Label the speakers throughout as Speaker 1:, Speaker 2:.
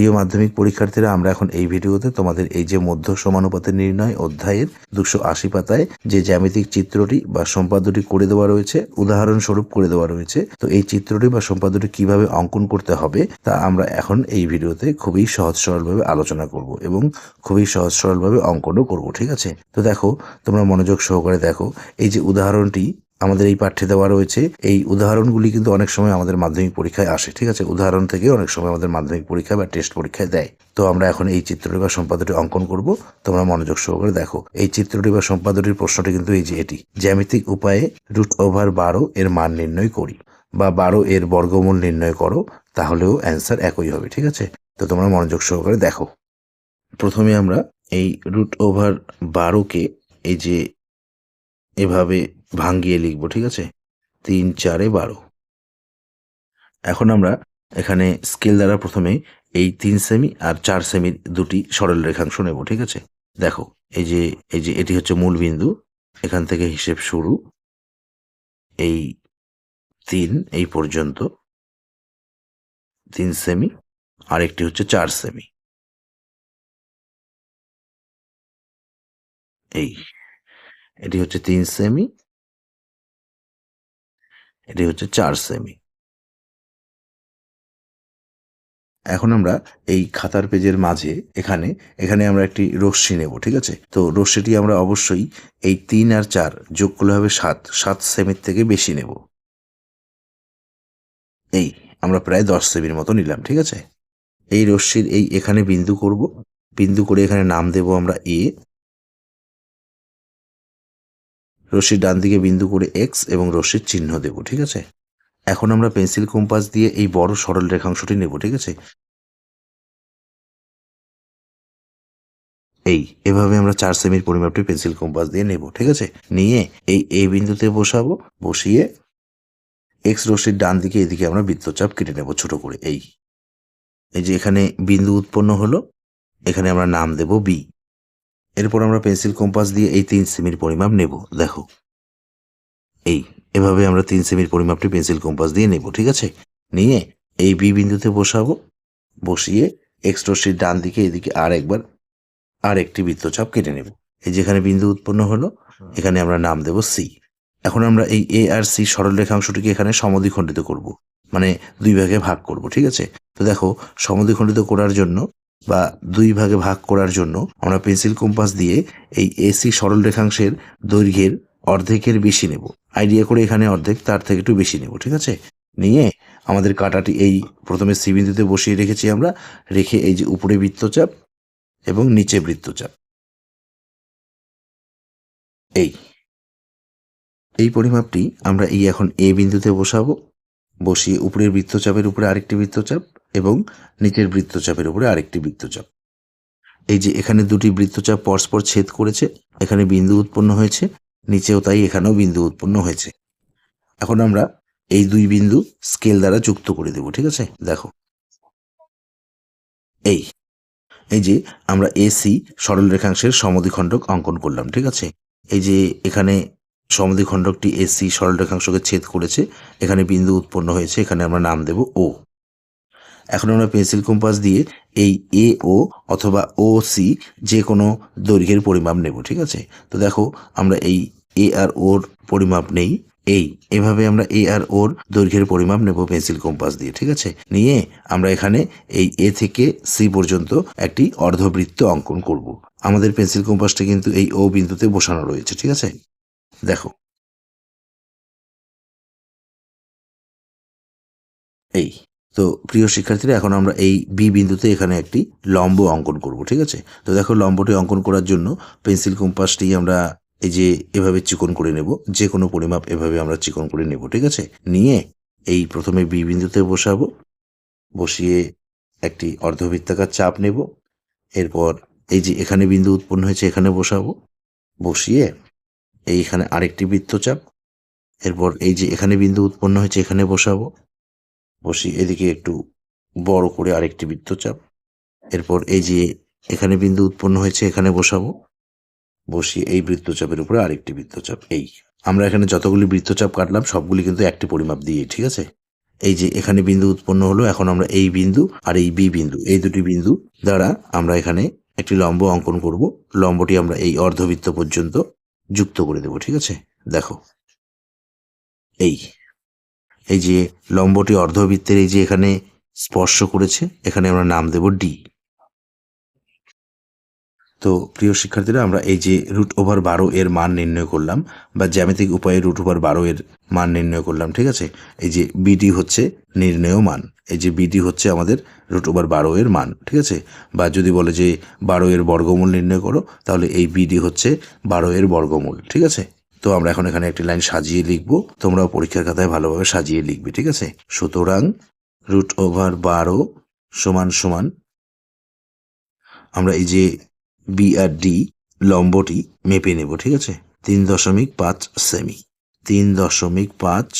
Speaker 1: প্রিয় মাধ্যমিক পরীক্ষার্থীরা, আমরা এখন এই ভিডিওতে তোমাদের এই যে মধ্য সমানুপাতের নির্ণয় অধ্যায়ের দুশো আশি পাতায় যে জ্যামিতিক চিত্রটি বা সম্পাদ্যটি করে দেওয়া রয়েছে, উদাহরণস্বরূপ করে দেওয়া রয়েছে, তো এই চিত্রটি বা সম্পাদ্যটি কীভাবে অঙ্কন করতে হবে তা আমরা এখন এই ভিডিওতে খুবই সহজ সরলভাবে আলোচনা করব এবং খুবই সহজ সরলভাবে অঙ্কনও করব, ঠিক আছে? তো দেখো, তোমরা মনোযোগ সহকারে দেখো, এই যে উদাহরণটি আমাদের এই পাঠ্যে দেওয়া রয়েছে। এই উদাহরণগুলি কিন্তু অনেক সময় আমাদের মাধ্যমিক পরীক্ষায় আসে, ঠিক আছে? উদাহরণ থেকে অনেক সময় আমাদের মাধ্যমিক পরীক্ষা বা টেস্ট পরীক্ষায় দেয়। তো আমরা এখন এই চিত্রটি বা সম্পাদটি অঙ্কন করব। তোমরা মনোযোগ সহকারে দেখো। এই চিত্রটি বা সম্পাদটির প্রশ্নটি কিন্তু এই যে এটি। জ্যামিতিক উপায়ে রুট ওভার বারো এর মান নির্ণয় করি বা বারো এর বর্গমূল নির্ণয় করো, তাহলেও অ্যান্সার একই হবে, ঠিক আছে? তো তোমরা মনোযোগ সহকারে দেখো। প্রথমে আমরা এই রুট ওভার বারোকে এই যে এভাবে ভাঙ্গিয়ে লিখব, ঠিক আছে? তিন, চারে বারো। এখন আমরা এখানে স্কেল দ্বারা প্রথমে এই তিন সেমি আর চার সেমির দুটি সরল রেখাংশ নেব, ঠিক আছে? দেখো, এই যে এই যে, এটি হচ্ছে মূল বিন্দু। এখান থেকে হিসেব শুরু। এই তিন, এই পর্যন্ত। তিন সেমি আর একটি হচ্ছে চার সেমি এই, এটি হচ্ছে তিন সেমি এটি হচ্ছে চার সেমি এখন আমরা এই খাতার পেজের মাঝে এখানে এখানে আমরা একটি রশ্মি নেব, ঠিক আছে? তো রশ্মিটি আমরা অবশ্যই এই তিন আর চার যোগ করলে হবে সাত সাত সেমির থেকে বেশি নেব। এই, আমরা প্রায় দশ সেমির মতো নিলাম, ঠিক আছে? এই রশ্মির এই এখানে বিন্দু করব, বিন্দু করে এখানে নাম দেব আমরা এ রশ্মির ডান দিকে বিন্দু করে এক্স এবং রশ্মির চিহ্ন দেব, ঠিক আছে? এখন আমরা পেন্সিল কম্পাস দিয়ে এই বড় সরল রেখাংশটি নেব, ঠিক আছে? এই, এভাবে আমরা চার সেমির পরিমাপটি পেন্সিল কম্পাস দিয়ে নেব, ঠিক আছে? নিয়ে এই এই বিন্দুতে বসাবো, বসিয়ে এক্স রশ্মির ডান দিকে এদিকে আমরা বৃত্তচাপ কেটে নেব ছোট করে, এই। এই যে এখানে বিন্দু উৎপন্ন হলো, এখানে আমরা নাম দেব বি এরপর আমরা পেন্সিল কম্পাস দিয়ে এই তিন সেমির পরিমাপ নেব, দেখো। এই, এভাবে আমরা তিন সেমির পরিমাপটি পেন্সিল কম্পাস দিয়ে নেব, ঠিক আছে? নিয়ে এই বি বিন্দুতে বসাবো, বসিয়ে এক্স রশ্মির ডান দিকে, এদিকে আর একবার আর একটি বৃত্তচাপ কেটে নেব। এই যেখানে বিন্দু উৎপন্ন হলো, এখানে আমরা নাম দেব সি এখন আমরা এই এ আর সি সরল রেখাংশটিকে এখানে সমদ্বিখণ্ডিত করব মানে দুই ভাগে ভাগ করব, ঠিক আছে? তো দেখো, সমদ্বিখণ্ডিত করার জন্য বা দুই ভাগে ভাগ করার জন্য আমরা পেন্সিল কম্পাস দিয়ে এই এসি সরল রেখাংশের দৈর্ঘ্যের অর্ধেকের বেশি নেব। আইডিয়া করে এখানে অর্ধেক, তার থেকে একটু বেশি নেব, ঠিক আছে? নিয়ে আমাদের কাটাটি এই প্রথমে সি বিন্দুতে বসিয়ে রেখেছি আমরা, রেখে এই যে উপরে বৃত্তচাপ এবং নিচে বৃত্তচাপ। এই। এই পরিমাপটি আমরা এই এখন এ বিন্দুতে বসাবো, বসিয়ে উপরের বৃত্তচাপের উপরে আরেকটি বৃত্তচাপ এবং নিচের বৃত্তচাপের উপরে আরেকটি বৃত্তচাপ। এই যে এখানে দুটি বৃত্তচাপ পরস্পর ছেদ করেছে, এখানে বিন্দু উৎপন্ন হয়েছে, নিচেও তাই এখানেও বিন্দু উৎপন্ন হয়েছে। এখন আমরা এই দুই বিন্দু স্কেল দ্বারা যুক্ত করে দেব, ঠিক আছে? দেখো। এই এই যে আমরা এসি সরল রেখাংশের সমদ্বিখণ্ডক অঙ্কন করলাম, ঠিক আছে? এই যে এখানে সমদ্বিখণ্ডকটি এসি সরল রেখাংশকে ছেদ করেছে, এখানে বিন্দু উৎপন্ন হয়েছে, এখানে আমরা নাম দেব ও এখন আমরা পেন্সিল কম্পাস দিয়ে এই এ ও অথবা ও সি যে কোনো দৈর্ঘ্যের পরিমাপ নেব, ঠিক আছে? তো দেখো, আমরা এই এ আর ওর পরিমাপ নেই, এই। এভাবে আমরা এ আর ওর দৈর্ঘ্যের পরিমাপ নেব পেন্সিল কম্পাস দিয়ে, ঠিক আছে? নিয়ে আমরা এখানে এই এ থেকে সি পর্যন্ত একটি অর্ধবৃত্ত অঙ্কন করব। আমাদের পেন্সিল কম্পাসটা কিন্তু এই ও বিন্দুতে বসানো রয়েছে, ঠিক আছে? দেখো। এই। তো প্রিয় শিক্ষার্থীরা, এখন আমরা এই বি বিন্দুতে এখানে একটি লম্ব অঙ্কন করব, ঠিক আছে? তো দেখো, লম্বটি অঙ্কন করার জন্য পেন্সিল কম্পাসটি আমরা এই যে এভাবে চিকন করে নেব যে কোনো পরিমাপ এভাবে আমরা চিকন করে নেব, ঠিক আছে? নিয়ে এই প্রথমে বি বিন্দুতে বসাবো, বসিয়ে একটি অর্ধবৃত্তাকার চাপ নেব, এরপর এই যে এখানে বিন্দু উৎপন্ন হয়েছে, এখানে বসাবো, বসিয়ে এইখানে আরেকটি বৃত্তচাপ, এরপর এই যে এখানে বিন্দু উৎপন্ন হয়েছে, এখানে বসাবো বসি। এদিকে একটু বড় করে আরেকটি বৃত্তচাপ। এরপর এই যে এখানে বিন্দু উৎপন্ন হয়েছে, এখানে বসাবো। বসিয়ে এই বৃত্তচাপের উপরে আরেকটি বৃত্তচাপ, এই। আমরা এখানে যতগুলি বৃত্তচাপ কাটলাম, সবগুলি কিন্তু একটি পরিমাপ দিয়ে, ঠিক আছে? এই যে এখানে বিন্দু উৎপন্ন হলো, এখন আমরা এই বিন্দু আর এই বি বিন্দু, এই দুটি বিন্দু দ্বারা আমরা এখানে একটি লম্ব অঙ্কন করব। লম্বটি আমরা এই অর্ধবৃত্ত পর্যন্ত যুক্ত করে দেব, ঠিক আছে? দেখো। এই। এই যে লম্বটি অর্ধবৃত্তের এই যে এখানে স্পর্শ করেছে, এখানে আমরা নাম দেব ডি তো প্রিয় শিক্ষার্থীরা, আমরা এই যে রুট ওভার বারো এর মান নির্ণয় করলাম বা জ্যামিতিক উপায়ে রুট ওভার বারো এর মান নির্ণয় করলাম, ঠিক আছে? এই যে বিডি হচ্ছে নির্ণয় মান, এই যে বিডি হচ্ছে আমাদের রুট ওভার বারো এর মান, ঠিক আছে? বা যদি বলে যে বারো এর বর্গমূল নির্ণয় করো, তাহলে এই বিডি হচ্ছে বারো এর বর্গমূল, ঠিক আছে? তো আমরা এখন এখানে একটি লাইন সাজিয়ে লিখব। তোমরাও পরীক্ষার খাতায় ভালোভাবে সাজিয়ে লিখবে, ঠিক আছে? সুতরাং রুট ওভার বারো সমান সমান আমরা এই যে বি আর ডি লম্বটি মেপে নেব, ঠিক আছে? তিন দশমিক পাঁচ সেমি। তিন দশমিক পাঁচ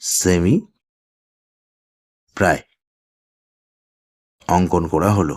Speaker 1: সেমি প্রায় অঙ্কন করা হলো।